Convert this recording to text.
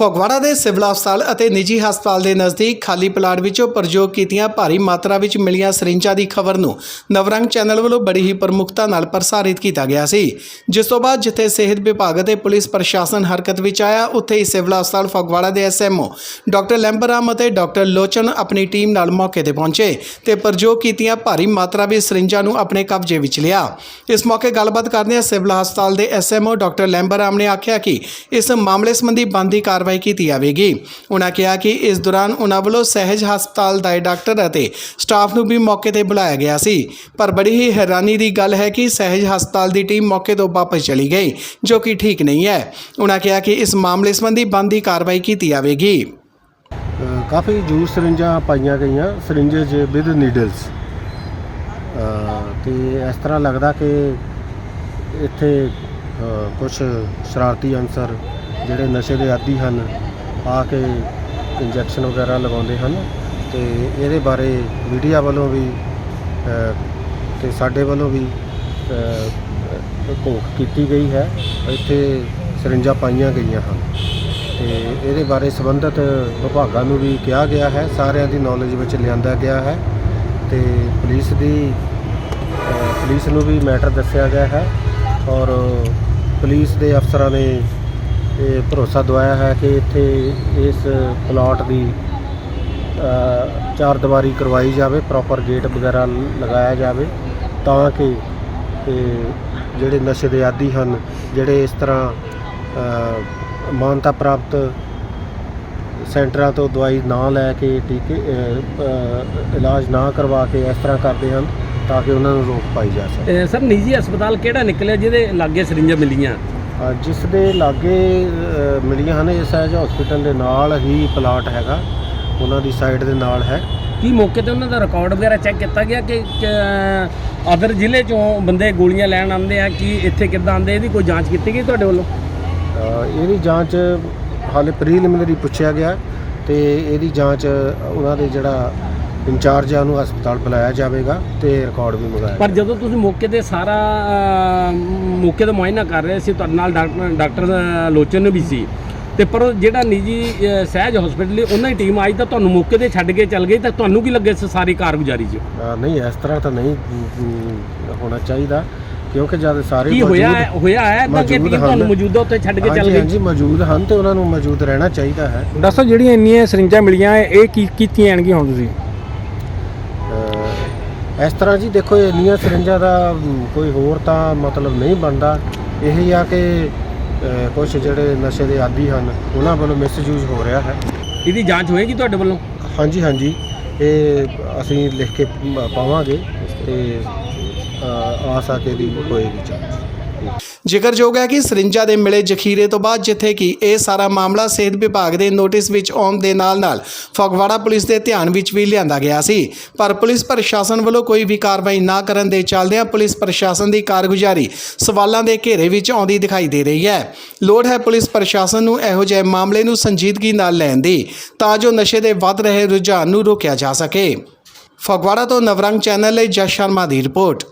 ਫਗਵਾੜਾ ਦੇ ਸਿਵਲ ਹਸਪਤਾਲ ਅਤੇ ਨਿੱਜੀ ਹਸਪਤਾਲ ਦੇ ਨਜ਼ਦੀਕ ਖਾਲੀ ਪਲਾਟ ਵਿੱਚੋਂ ਪ੍ਰਯੋਗ ਕੀਤੀਆਂ ਭਾਰੀ ਮਾਤਰਾ ਵਿੱਚ ਮਿਲੀਆਂ ਸਰਿੰਜਾਂ ਦੀ ਖਬਰ ਨੂੰ ਨਵਰੰਗ ਚੈਨਲ ਵੱਲੋਂ ਬੜੀ ਹੀ ਪ੍ਰਮੁਖਤਾ ਨਾਲ ਪ੍ਰਸਾਰਿਤ ਕੀਤਾ ਗਿਆ ਸੀ। ਜਿਸ ਤੋਂ ਬਾਅਦ ਜਿੱਥੇ ਸਿਹਤ ਵਿਭਾਗ ਅਤੇ ਪੁਲਿਸ ਪ੍ਰਸ਼ਾਸਨ ਹਰਕਤ ਵਿੱਚ ਆਇਆ, ਉੱਥੇ ਹੀ ਸਿਵਲ ਹਸਪਤਾਲ ਫਗਵਾੜਾ ਦੇ ਐਸਐਮਓ ਡਾਕਟਰ ਲੈਂਬਰਾਮ ਅਤੇ ਡਾਕਟਰ ਲੋਚਨ ਆਪਣੀ ਟੀਮ ਨਾਲ ਮੌਕੇ ਤੇ ਪਹੁੰਚੇ ਤੇ ਪ੍ਰਯੋਗ ਕੀਤੀਆਂ ਭਾਰੀ ਮਾਤਰਾ ਵਿੱਚ ਸਰਿੰਜਾਂ ਨੂੰ ਆਪਣੇ ਕਬਜ਼ੇ ਵਿੱਚ ਲਿਆ। ਇਸ ਮੌਕੇ ਗੱਲਬਾਤ ਕਰਦਿਆਂ ਸਿਵਲ ਹਸਪਤਾਲ ਦੇ ਐਸਐਮਓ ਡਾਕਟਰ ਲੈਂਬਰਾਮ ਨੇ ਆਖਿਆ ਕਿ ਇਸ ਮਾਮਲੇ ਸੰਬੰਧੀ ਬਣਦੀ ਕਾਰਵਾਈ ਕੀਤੀ ਜਾਵੇਗੀ। ਉਨ੍ਹਾਂ ਕਿਹਾ ਕਿ ਇਸ ਦੌਰਾਨ ਉਨ੍ਹਾਂ ਵੱਲੋਂ ਸਹਿਜ ਹਸਪਤਾਲ ਦਾ ਡਾਕਟਰ ਅਤੇ ਸਟਾਫ ਨੂੰ ਵੀ ਮੌਕੇ ਤੇ ਬੁਲਾਇਆ ਗਿਆ ਸੀ। ਪਰ ਬੜੀ ਹੀ ਹੈਰਾਨੀ ਦੀ ਗੱਲ ਹੈ ਕਿ ਸਹਿਜ ਹਸਪਤਾਲ ਦੀ ਟੀਮ ਮੌਕੇ ਤੋਂ ਵਾਪਸ ਚਲੀ ਗਈ ਜੋ ਕਿ ਠੀਕ ਨਹੀਂ ਹੈ। ਉਨ੍ਹਾਂ ਕਿਹਾ ਕਿ ਇਸ ਮਾਮਲੇ ਸੰਬੰਧੀ ਬਣਦੀ ਕਾਰਵਾਈ ਕੀਤੀ ਜਾਵੇਗੀ। ਅ, ਕਾਫੀ ਜੂਸ ਸਰਿੰਜਾਂ ਪਾਈਆਂ ਗਈਆਂ ਸਰਿੰਜਸ ਵਿਦ ਨੀਡਲਸ। ਤੇ ਇਸ ਤਰ੍ਹਾਂ ਲੱਗਦਾ ਕਿ ਇੱਥੇ ਕੁਝ ਸ਼ਰਾਰਤੀ ਅਨਸਰ ਜਿਹੜੇ ਨਸ਼ੇ ਦੇ ਆਦੀ ਹਨ ਆ ਕੇ ਇੰਜੈਕਸ਼ਨ ਵਗੈਰਾ ਲਗਾਉਂਦੇ ਹਨ ਤੇ ਇਹਦੇ ਬਾਰੇ ਮੀਡੀਆ ਵੱਲੋਂ ਵੀ ਅ, ਤੇ ਸਾਡੇ ਵੱਲੋਂ ਵੀ ਘੋਖ ਕੀਤੀ ਗਈ ਹੈ। ਇੱਥੇ ਸਰਿੰਜਾਂ ਪਾਈਆਂ ਗਈਆਂ ਹਨ ਤੇ ਇਹਦੇ ਬਾਰੇ ਸੰਬੰਧਿਤ ਵਿਭਾਗਾਂ ਨੂੰ ਵੀ ਕਿਹਾ ਗਿਆ ਹੈ। ਸਾਰਿਆਂ ਦੀ ਨੌਲੇਜ ਵਿੱਚ ਲਿਆਂਦਾ ਗਿਆ ਹੈ ਤੇ ਪੁਲਿਸ ਦੀ ਪੁਲਿਸ ਨੂੰ ਵੀ ਮੈਟਰ ਦੱਸਿਆ ਗਿਆ ਹੈ ਔਰ ਪੁਲਿਸ ਦੇ ਅਫਸਰਾਂ ਨੇ ਇਹ ਭਰੋਸਾ ਦਵਾਇਆ ਹੈ ਕਿ ਇੱਥੇ ਇਸ ਪਲਾਟ ਦੀ ਅ, ਚਾਰ ਦੀਵਾਰੀ ਕਰਵਾਈ ਜਾਵੇ ਪ੍ਰੋਪਰ ਗੇਟ ਵਗੈਰਾ ਲਗਾਇਆ ਜਾਵੇ ਤਾਂ ਕਿ ਜਿਹੜੇ ਨਸ਼ੇ ਦੇ ਆਦੀ ਹਨ ਜਿਹੜੇ ਇਸ ਤਰ੍ਹਾਂ ਮਾਨਤਾ ਪ੍ਰਾਪਤ ਸੈਂਟਰਾਂ ਤੋਂ ਦਵਾਈ ਨਾ ਲੈ ਕੇ ਟੀਕੇ ਇਲਾਜ ਨਾ ਕਰਵਾ ਕੇ ਇਸ ਤਰ੍ਹਾਂ ਕਰਦੇ ਹਨ ਤਾਂ ਕਿ ਉਹਨਾਂ ਨੂੰ ਰੋਕ ਪਾਈ ਜਾ ਸਕੇ। ਸਰ ਨਿੱਜੀ ਹਸਪਤਾਲ ਕਿਹੜਾ ਨਿਕਲਿਆ ਜਿਹਦੇ ਲਾਗੇ ਸਰਿੰਜਾਂ ਮਿਲੀਆਂ? ਜਿਸ ਦੇ ਲਾਗੇ ਮਿਲੀਆਂ ਹਨ ਇਸ ਐਜ ਹਸਪੀਟਲ ਦੇ ਨਾਲ ਹੀ ਪਲਾਟ ਹੈਗਾ। ਉਹਨਾਂ ਦੀ ਸਾਈਡ ਦੇ ਨਾਲ ਹੈ। ਕੀ ਮੌਕੇ ਤੇ ਉਹਨਾਂ ਦਾ ਰਿਕਾਰਡ ਵਗੈਰਾ ਚੈੱਕ ਕੀਤਾ ਗਿਆ ਕਿ ਅਦਰ ਜ਼ਿਲ੍ਹੇ ਚੋਂ ਬੰਦੇ ਗੋਲੀਆਂ ਲੈਣ ਆਉਂਦੇ ਆ ਕਿ ਇੱਥੇ ਕਿੱਦਾਂ ਆਉਂਦੇ? ਇਹਦੀ ਕੋਈ ਜਾਂਚ ਕੀਤੀ ਗਈ ਤੁਹਾਡੇ ਵੱਲੋਂ? ਇਹਦੀ ਜਾਂਚ ਹਾਲੇ ਪ੍ਰੀਲਿਮਿਨਰੀ ਪੁੱਛਿਆ ਗਿਆ ਤੇ ਇਹਦੀ ਜਾਂਚ ਉਹਨਾਂ ਦੇ ਜਿਹੜਾ ਇੰਚਾਰਜ ਆ ਉਹਨੂੰ ਹਸਪਤਾਲ ਬੁਲਾਇਆ ਜਾਵੇਗਾ ਤੇ ਰਿਕਾਰਡ ਵੀ ਮੰਗਾਇਆ ਪਰ ਜਦੋਂ ਤੁਸੀਂ ਮੌਕੇ ਤੇ ਸਾਰਾ ਅਹ, ਮੌਕੇ ਤੇ ਮੁਆਇਨਾ ਕਰ ਰਹੇ ਸੀ ਤੁਹਾਡੇ ਨਾਲ ਡਾਕਟਰ ਡਾਕਟਰ ਲੋਚਨ ਵੀ ਸੀ ਤੇ ਪਰ ਉਹ ਜਿਹੜਾ ਨਿੱਜੀ ਅਹ, ਸਹਿਜ ਹਸਪੀਟਲ ਉਹਨਾਂ ਦੀ ਟੀਮ ਆਈ ਤਾਂ ਤੁਹਾਨੂੰ ਮੌਕੇ ਤੇ ਛੱਡ ਕੇ ਚੱਲ ਗਈ ਤਾਂ ਤੁਹਾਨੂੰ ਕੀ ਲੱਗੇ ਸਾਰੀ ਕਾਰਗੁਜ਼ਾਰੀ 'ਚ? ਅ, ਨਹੀਂ ਇਸ ਤਰ੍ਹਾਂ ਤਾਂ ਨਹੀਂ ਅਮ, ਹੋਣਾ ਚਾਹੀਦਾ ਕਿਉਂਕਿ ਜਦ ਸਾਰੇ ਕੀ ਹੋਇਆ ਹੈ- ਹੋਇਆ ਹੈ ਤਾਂ ਕਿ ਮੌਜੂਦ ਟੀਮ ਤੁਹਾਨੂੰ ਹਨ। ਮੌਜੂਦਾ ਉੱਥੇ ਛੱਡ ਕੇ ਚੱਲ ਹਾਂਜੀ ਗਈ? ਹਾਂਜੀ ਮੌਜੂਦ ਹਨ ਤੇ ਉਹਨਾਂ ਨੂੰ ਮੌਜੂਦ ਰਹਿਣਾ ਚਾਹੀਦਾ ਹੈ। ਦੱਸੋ ਜਿਹੜੀਆਂ ਇੰਨੀਆਂ ਸਰਿੰਜਾਂ ਮਿਲੀਆਂ ਇਹ ਕੀ ਕੀਤੀਆਂ ਜਾਣਗੀਆਂ ਹੁਣ ਤੁਸੀਂ? ਇਸ ਤਰ੍ਹਾਂ ਜੀ ਦੇਖੋ ਇੰਨੀਆਂ ਸਰਿੰਜਾਂ ਦਾ ਕੋਈ ਹੋਰ ਤਾਂ ਮਤਲਬ ਨਹੀਂ ਬਣਦਾ। ਇਹ ਹੀ ਆ ਕਿ ਕੁਝ ਜਿਹੜੇ ਨਸ਼ੇ ਦੇ ਆਦੀ ਹਨ ਉਹਨਾਂ ਵੱਲੋਂ ਮਿਸਯੂਜ਼ ਹੋ ਰਿਹਾ ਹੈ। ਇਹਦੀ ਜਾਂਚ ਹੋਏਗੀ ਤੁਹਾਡੇ ਵੱਲੋਂ? ਹਾਂਜੀ ਹਾਂਜੀ। ਇਹ ਅਸੀਂ ਲਿਖ ਕੇ ਪਾਵਾਂਗੇ ਤੇ ਆਸ ਆ ਕੇ ਦੀ ਹੋਏਗੀ ਜਾਂਚ। ਜ਼ਿਕਰਯੋਗ ਹੈ ਕਿ ਸਰਿੰਜਾਂ ਦੇ ਮਿਲੇ ਜ਼ਖੀਰੇ ਤੋਂ ਬਾਅਦ ਜਿੱਥੇ ਕਿ ਇਹ ਸਾਰਾ ਮਾਮਲਾ ਸਿਹਤ ਵਿਭਾਗ ਦੇ ਨੋਟਿਸ ਵਿੱਚ ਆਉਣ ਦੇ ਨਾਲ-ਨਾਲ ਫਗਵਾੜਾ ਪੁਲਿਸ ਦੇ ਧਿਆਨ ਵਿੱਚ ਵੀ ਲਿਆਂਦਾ ਗਿਆ ਸੀ। ਪਰ ਪੁਲਿਸ ਪ੍ਰਸ਼ਾਸਨ ਵੱਲੋਂ ਕੋਈ ਵੀ ਕਾਰਵਾਈ ਨਾ ਕਰਨ ਦੇ ਚੱਲਦਿਆਂ ਪੁਲਿਸ ਪ੍ਰਸ਼ਾਸਨ ਦੀ ਕਾਰਗੁਜ਼ਾਰੀ ਸਵਾਲਾਂ ਦੇ ਘੇਰੇ ਵਿੱਚ ਆਉਂਦੀ ਦਿਖਾਈ ਦੇ ਰਹੀ ਹੈ। ਲੋੜ ਹੈ ਪੁਲਿਸ ਪ੍ਰਸ਼ਾਸਨ ਨੂੰ ਇਹੋ ਜਿਹੇ ਮਾਮਲੇ ਨੂੰ ਸੰਜੀਦਗੀ ਨਾਲ ਲੈਣ ਦੀ, ਤਾਂ ਜੋ ਨਸ਼ੇ ਦੇ ਵੱਧ ਰਹੇ ਰੁਝਾਨ ਨੂੰ ਰੋਕਿਆ ਜਾ ਸਕੇ। ਫਗਵਾੜਾ ਤੋਂ ਨਵਰੰਗ ਚੈਨਲ ਲਈ ਜਸ ਸ਼ਰਮਾ ਦੀ ਰਿਪੋਰਟ।